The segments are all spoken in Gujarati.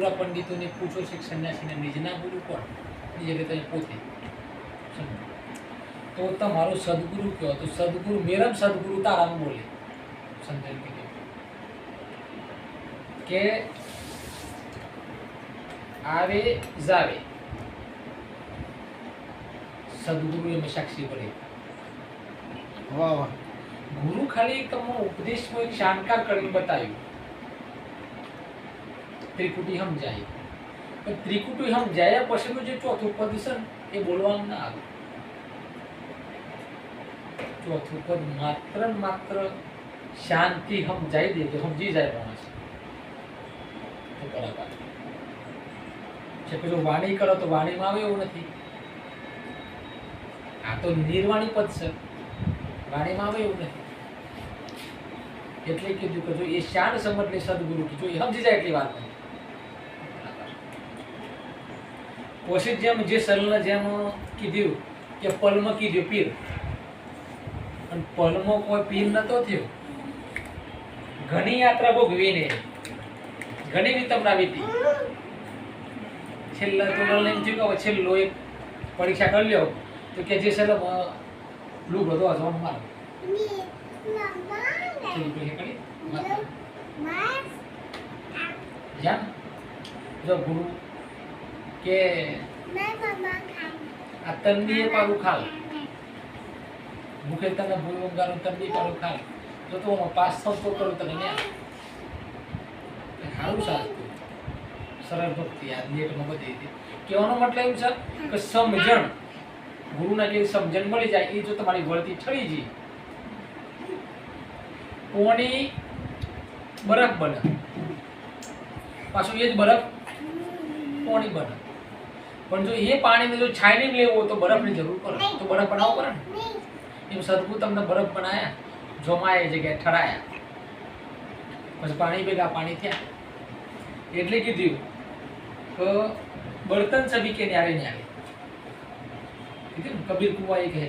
પૂરા પંડિતોને પૂછો કે સંન્યાસીને નિજના ગુરુ કોણ? નિજ એટલે તમે પોતે. તો તમારો સદગુરુ કયો? તો સદગુરુ મેરમ સદગુરુ તારામ બોલે. સમજણ કીધું. કે આવે જાવે. સદગુરુ એમ સાક્ષી પડે વાહ વાહ. ગુરુ ખાલી તમને ઉપદેશ કોઈ શાનકાર કરીને બતાવ્યું. ત્રિકુટી સમજાય પણ ત્રિકુટી સમજાયા પછીનું જે ચોથું પદ છે એ બોલવાનું ના આવે. ચોથું પદ માત્ર માત્ર શાંતિ સમજાઈ દે તો સમજી જાય કલાકાર છે પેલું વાણી કરો તો વાણીમાં આવે એવું નથી. આ તો નિર્વાણી પદ છે. વાણીમાં આવે એવું નથી. એટલે કીધું કે જો એ શાન સમજ લે સદગુરુ કીધું, એ સમજી જાય એટલી વાત. નહીં જેમ જે સરળ જેમ કીધું કે પલમાં કીધું પીર. અને પલમાં કોઈ પીર નતો થયો. ઘણી યાત્રા ભોગવીને, ઘણી વિતમના વીતી. છેલ્લા તો લઈને થયું કે છેલ્લો એક પરીક્ષા કરી લ્યો. તો કે જે સર લૂ બધો હજવાનું મારો. જાન, જો ગુરુ કે આ તંબી એ પાડું ખાલ. મુખે તને ભૂલ વંગારું તંબી પાડું ખાલ. જો તો હું પાસ થાવ તો કરું તને ન્યા. સારું સાચું સરળ ભક્તિ, આ નેટમાં બધી રીતે કહેવાનો મતલબ એમ છે કે સમજણ. ગુરુના જે સમજણ મળી જાય, એ જો તમારી વળતી છળી ગઈ પોણી બરફ બને? પાછું એ જ બરફ પોણી બને? પણ જો એ પાણીને જો છાણીને લેવું હોય તો બરફની જરૂર પડે. તો બરફ બનાવવો પડે ને? એમ સદગુરુ તમને બરફ બનાવ્યા જમાય જગ્યાએ ઠરાયા. પછી પાણી ભેગા પાણી થયા. એટલે કીધું કે બળતન સભી કે ન્યારે ન્યારે? કીધું કબીર કુવા એ કહે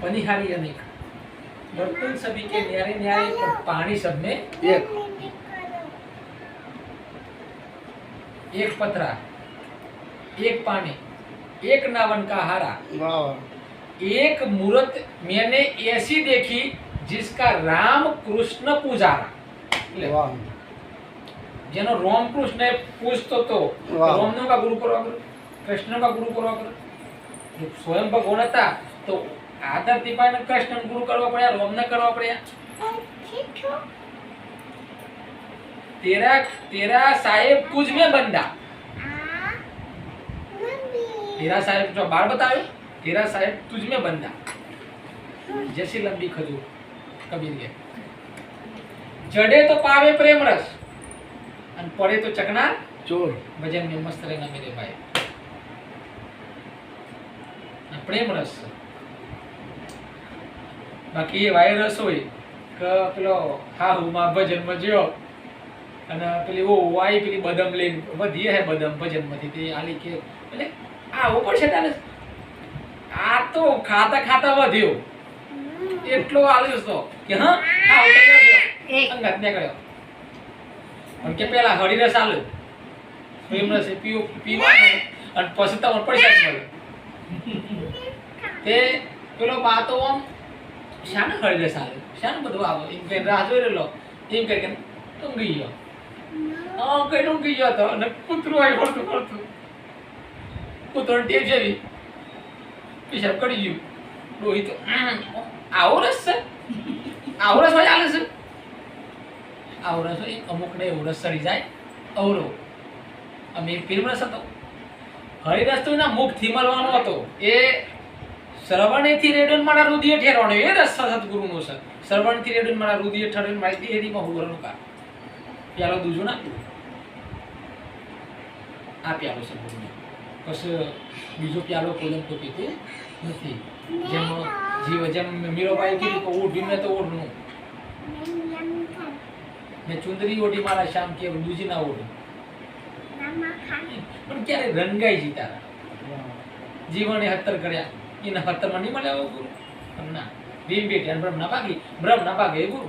પનિહારી અનેક. બર્તન સભી કે ન્યારે ન્યારે પણ પાણી સબ में એક एक पथरा एक पानी एक नावन का हारा વાહ વાહ एक मूर्त मैंने ऐसी देखी जिसका राम कृष्ण पुजारा એટલે વાહ જેનો રામ કૃષ્ણ પૂજતો તો વાહ. રામનો કા ગુરુ કરવા કરો કૃષ્ણ કા ગુરુ કરવા કરો જો સ્વયં ભગવાન હતા તો આદર દીપાને કૃષ્ણ ગુરુ કરવા પડ્યા, રોમને કરવા પડ્યા. તેરા તેરા સાહેબ કુછ મે બંદા. તેરા સાહેબ જો બાર બતાવ્યો, તેરા સાહેબ તુજ મે બંદા. જૈસી લંબી ખજૂર, કબીર કે જડે તો પાવે પ્રેમ રસ, અને પડે તો ચકના ચોર. ભજન ને મસ્ત રહે રહેના મેરે ભાઈ. પ્રેમ રસ બાકી એ વાયરસ હોય કે પેલો હા હું માં ભજનમાં જ્યો અને પેલી ઓ આઈ પેલી બદમ લઈને વધીએ હે બદમ ભજનમાંથી તે આલી કે એટલે આ ઉપર છે તારે? આ તો ખાતા ખાતા વધ્યો. એટલો આલ્યો તો કે હા હા ગયો અંગત નીકળ્યો. પણ કે પેલા હળીરસ આલ્યો પ્રેમરસ એ પીઓ પીવાનો. અને પછી તમારે પૈસા મળે. તે પેલો બાતો આમ શાને હળીરસ આલ્યો શાને બધું આવે. એમ કઈ રાહ જોઈ રહેલો. એમ કે ઊંઘી ગયો. હા કઈ ઊંઘી ગયો હતો અને કૂતરું આવી ફરતું ફરતું કૂતરો ટેવ જેવી. પેશાબ કરી ગયું. ડોહી તો આવો રસ છે. આવો રસ છે. આવો રસ હોય અમુકને એવો રસ સડી જાય અવરો. અમે ફિલ્મ રસ હતો. હરિરસ તો એના મુખથી મળવાનો હતો. એ શ્રવણેથી રેડન મારા રુધિર ઠેરવાનો એ રસ છે સદગુરુનો છે. શ્રવણથી રેડન મારા રુધિર ઠેરન મારી દેહરીમાં હુવરનું કા પ્યાલો દૂજો ના? આ પ્યાલો છે ગુરુનો પછી બીજો પ્યાલો કોલમ તો પીતું નથી. જેમ જીવ જેમ મીરોબાઈ કીધું તો ઓઢી મેં તો ઓઢનું. મેં ચુંદરી ઓઢી મારા શામ કે દૂજી ના ઓઢું. પણ ક્યારે રંગાઈ જી તારા જીવને હત્તર કર્યા. એને હત્તરમાં નહીં મળે આવો ગુરુ પણ ના ભીમ બેટી અને બ્રહ્મ ના ભાગી બ્રહ્મ ના ભાગે એ ગુરુ